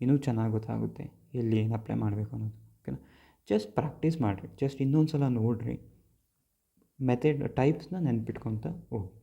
ಇನ್ನೂ ಚೆನ್ನಾಗಿ ಗೊತ್ತಾಗುತ್ತೆ ಎಲ್ಲಿ ಏನು ಅಪ್ಲೈ ಮಾಡಬೇಕು ಅನ್ನೋದು ಓಕೆನಾ ಜಸ್ಟ್ ಪ್ರಾಕ್ಟೀಸ್ ಮಾಡಿರಿ. ಜಸ್ಟ್ ಇನ್ನೊಂದು ಸಲ ನೋಡಿರಿ ಮೆಥಡ್ ಟೈಪ್ಸ್ನ ನೆನ್ಪಿಟ್ಕೊತ ಹೋಗಿ